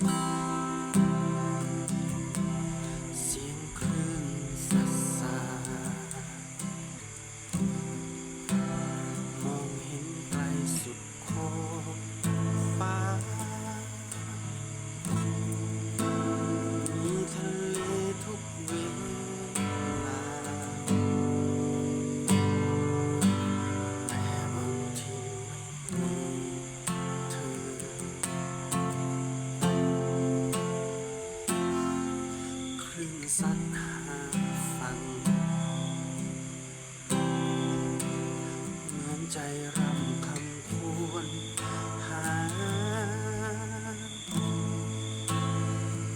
เรำคำควรหา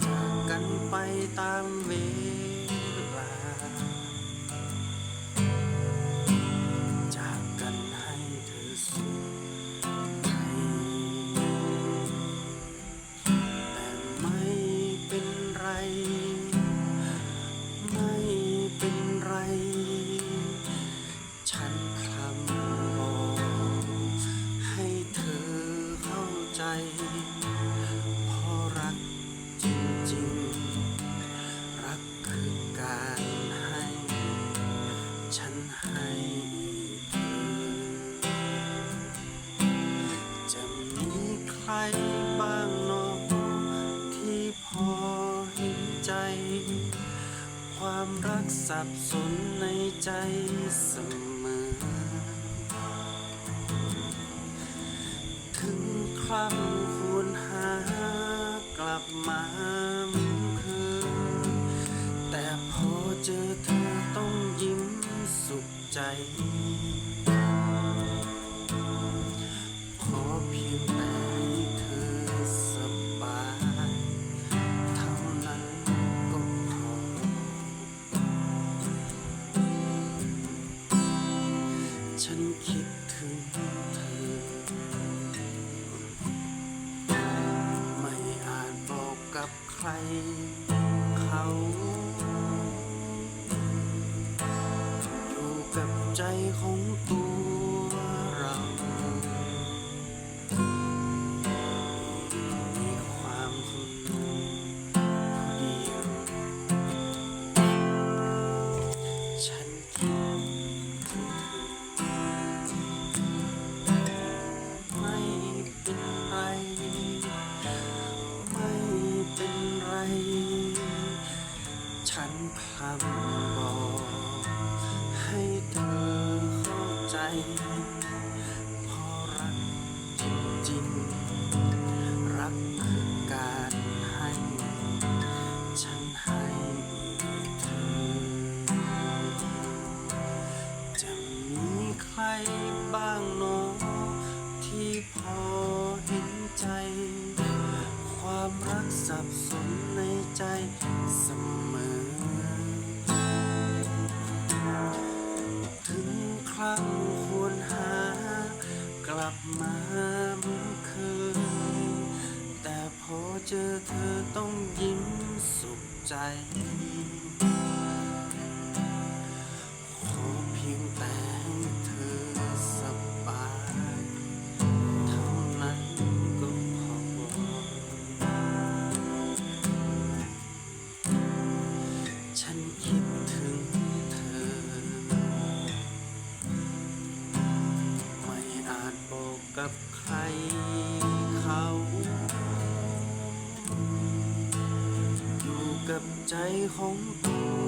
จากกันไปตามเว ใจเพราะรักจริงๆ รักคือการให้ ฉันให้เธอจะมีใครบ้างนอที่พอเห็นใจ ความรักสับสนในใจเสมอ งครั้งควรหากลับมาเมือนเคยแต่พอเจอเธอต้องยิ้มสุขใจ ขอเพียงแต่ให้เธอสบายเท่านั้นก็พอ ฉันคิดถึง ใจของตัวา บมาเหมือนเคยแต่พอเจอเธอต้องยิ้มสุขใจ กับใจของตัว